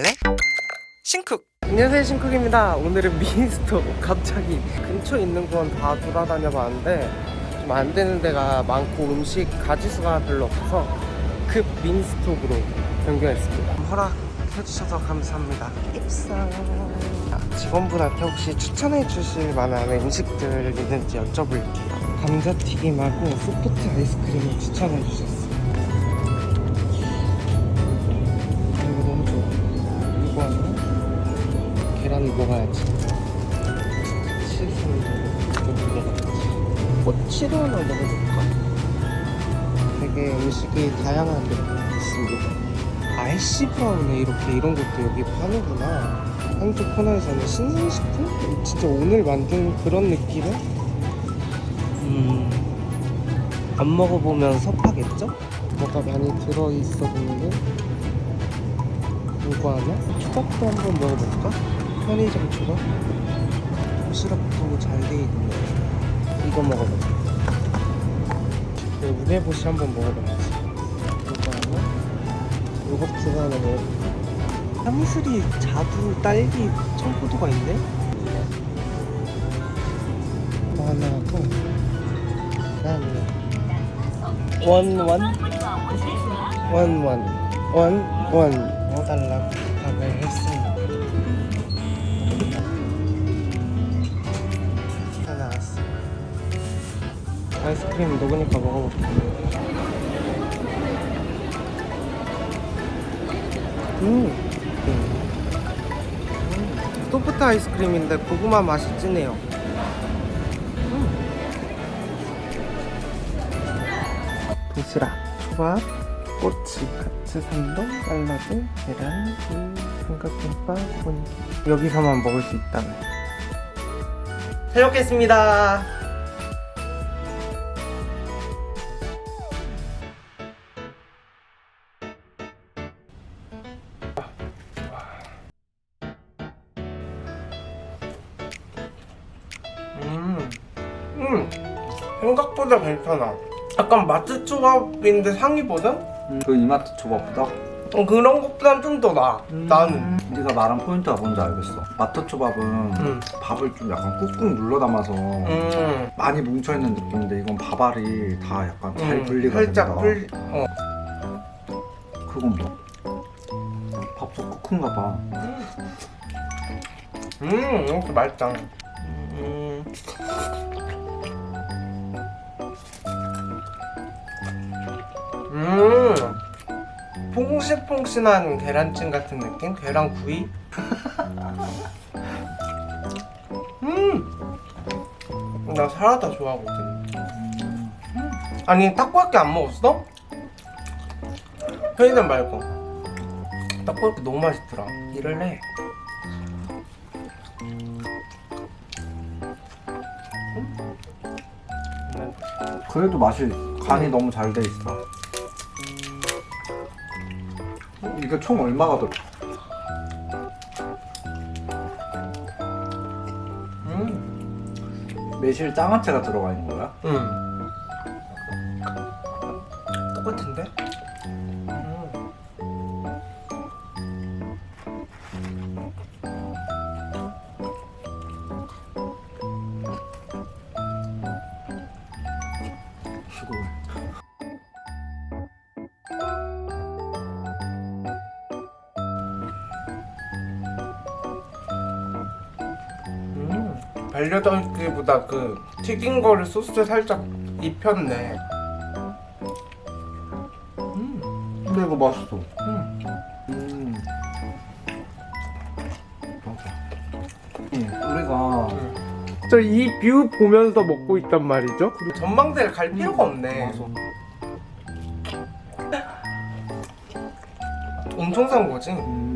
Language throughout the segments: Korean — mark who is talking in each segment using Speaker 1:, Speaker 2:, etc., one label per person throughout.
Speaker 1: 갈래? 싱쿡.
Speaker 2: 안녕하세요 신쿡입니다. 오늘은 미니스토 갑자기 근처에 있는 건 다 돌아다녀 봤는데 좀 안 되는 데가 많고 음식 가지수가 별로 없어서 급 미니스톱으로 변경했습니다. 허락해 주셔서 감사합니다. 입상 직원분한테 혹시 추천해 주실 만한 음식들 있는지 여쭤볼게요. 감자튀김하고 소프트 아이스크림을 추천해 주셨어요 먹어야지 치즈 좀 먹어야지 꼬치로 하나 먹어볼까? 되게 음식이 다양하게 있습니다 아이씨 브라운에 이렇게 이런 것도 여기 파는구나 한쪽 코너에서는 신선식품? 진짜 오늘 만든 그런 느낌은? 음... 안 먹어보면 섭하겠죠? 뭐가 많이 들어있어 보이는 이거 하나? 초밥도 한번 먹어볼까? 편의점 초밥? 도시락도 잘 돼 있네. 이거 먹어보자. 네, 우레보시 한번 먹어봐야지. 이거 하나? 요거트가 하나 먹어볼까? 향수리, 자두, 딸기, 청포도가 있네? 이거 하나 하고, 그 다음에, 원, 원? 원, 원. 원, 원. 넣어달라고 부탁을 했습니다. 다 아이스크림 녹으니까 먹어볼게. 음. 음. 소프트 아이스크림인데 고구마 맛이 진해요. 음. 도시락, 초밥, 꼬치, 카츠, 산동, 샐러드, 계란, 굴, 삼각김밥, 본 여기서만 먹을 수 있다네. 잘 먹겠습니다. 음, 생각보다 괜찮아. 약간 마트 초밥인데 상위보다?
Speaker 3: 그 이마트 초밥보다
Speaker 2: 어, 그런 것보단 좀 더 나아. 나는.
Speaker 3: 네가 말한 포인트가 뭔지 알겠어 마트 초밥은
Speaker 2: 음.
Speaker 3: 밥을 좀 약간 꾹꾹 눌러 담아서
Speaker 2: 음.
Speaker 3: 많이 뭉쳐 있는 느낌인데 이건 밥알이 다 약간 잘
Speaker 2: 음,
Speaker 3: 분리가
Speaker 2: 살짝
Speaker 3: 된다
Speaker 2: 풀. 어.
Speaker 3: 그건 뭐? 밥솥 쿠크인가 봐
Speaker 2: 음, 이것도 맛있다. 음. 음. 퐁신퐁신한 계란찜 같은 느낌? 계란구이? 음. 나 사라다 좋아하거든. 음. 아니 타코야끼 안 먹었어? 편의점 말고. 타코야끼 너무 맛있더라. 해.
Speaker 3: 그래도 맛이 간이 너무 잘 돼 있어 이게 총 얼마가 들어?
Speaker 2: 음.
Speaker 3: 매실 장아찌가 들어가 있는 거야?
Speaker 2: 응. 똑같은데? 음.
Speaker 3: 수고
Speaker 2: 음. 반려동기보다 그 튀긴 거를 소스에 살짝 입혔네. 음.
Speaker 3: 근데 이거 맛있어
Speaker 2: 음.
Speaker 3: 음. 맞아. 응, 우리가
Speaker 2: 저 이 뷰 보면서 먹고 있단 말이죠. 그리고 전망대를 갈 필요가 없네.
Speaker 3: 맞아.
Speaker 2: 엄청 산 거지.
Speaker 3: 음.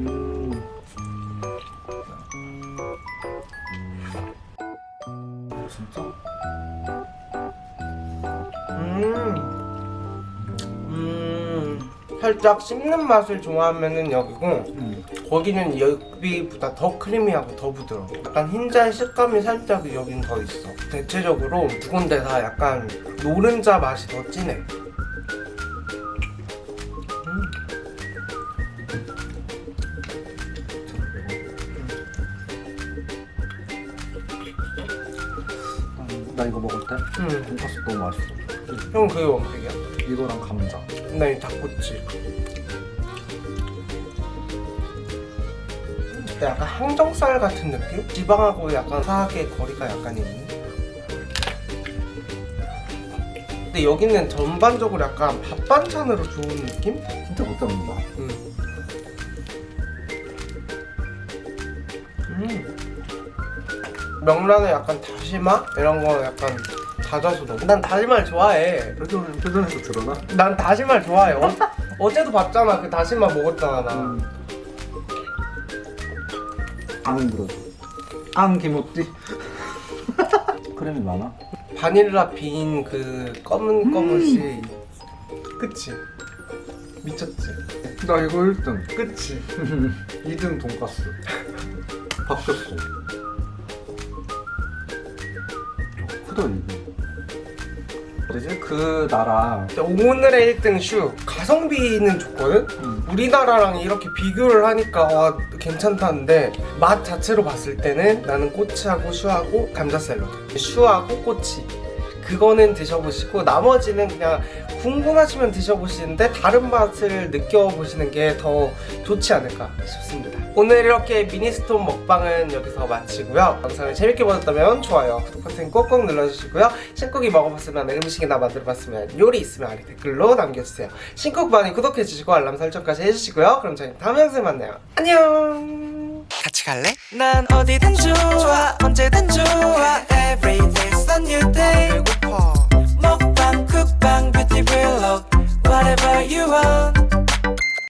Speaker 2: 음. 음. 살짝 씹는 맛을 좋아하면은 여기고
Speaker 3: 응.
Speaker 2: 거기는 여기보다 더 크리미하고 더 부드러워. 약간 흰자의 식감이 살짝 여긴 더 있어. 대체적으로 두 군데 다 약간 노른자 맛이 더 진해.
Speaker 3: 나 이거 먹을 때
Speaker 2: 응.
Speaker 3: 돈까스 너무 맛있어.
Speaker 2: 형 그게 원픽이야?
Speaker 3: 이거랑 감자.
Speaker 2: 나 이 닭꼬치. 근데 약간 항정살 같은 느낌? 지방하고 약간 사하게 거리가 약간 있는. 근데 여기는 전반적으로 약간 밥 반찬으로 좋은 느낌?
Speaker 3: 진짜 못 잡는다.
Speaker 2: 음. 음. 명란에 약간 다시마 이런 거 약간 다져서 넣어. 난 다시마를 좋아해.
Speaker 3: 표정 표정에서 드러나?
Speaker 2: 난 다시마를 좋아해. 어, 어제도 봤잖아. 그 다시마 먹었잖아 나.
Speaker 3: 음. 안 흔들어줘. 안 김없지? 크림이 많아?
Speaker 2: 바닐라 빈 그 검은 검은씨. 그치? 미쳤지?
Speaker 3: 나 이거 1등.
Speaker 2: 그치?
Speaker 3: 2등 돈까스. 바뀌었어. 이게. 뭐지? 그 나라.
Speaker 2: 오늘의 1등 슈 가성비는 좋거든?
Speaker 3: 음.
Speaker 2: 우리나라랑 이렇게 비교를 하니까 와, 괜찮다는데 맛 자체로 봤을 때는 나는 꼬치하고 슈하고 감자 샐러드 슈하고 꼬치 그거는 드셔보시고 나머지는 그냥 궁금하시면 드셔보시는데 다른 맛을 느껴보시는 게 더 좋지 않을까 싶습니다. 오늘 이렇게 미니스톤 먹방은 여기서 마치고요. 영상을 재밌게 보셨다면 좋아요 구독 버튼 꼭꼭 눌러주시고요. 신쿡이 먹어봤으면 음식이나 만들어봤으면 요리 있으면 아래 댓글로 남겨주세요. 신쿡 많이 구독해주시고 알람 설정까지 해주시고요. 그럼 저희 다음 영상에 만나요. 안녕
Speaker 1: 같이 갈래? 난 어디든 좋아 언제든 좋아 Every day's a new day 배고파 먹방 쿡방 뷰티 블ог Whatever you want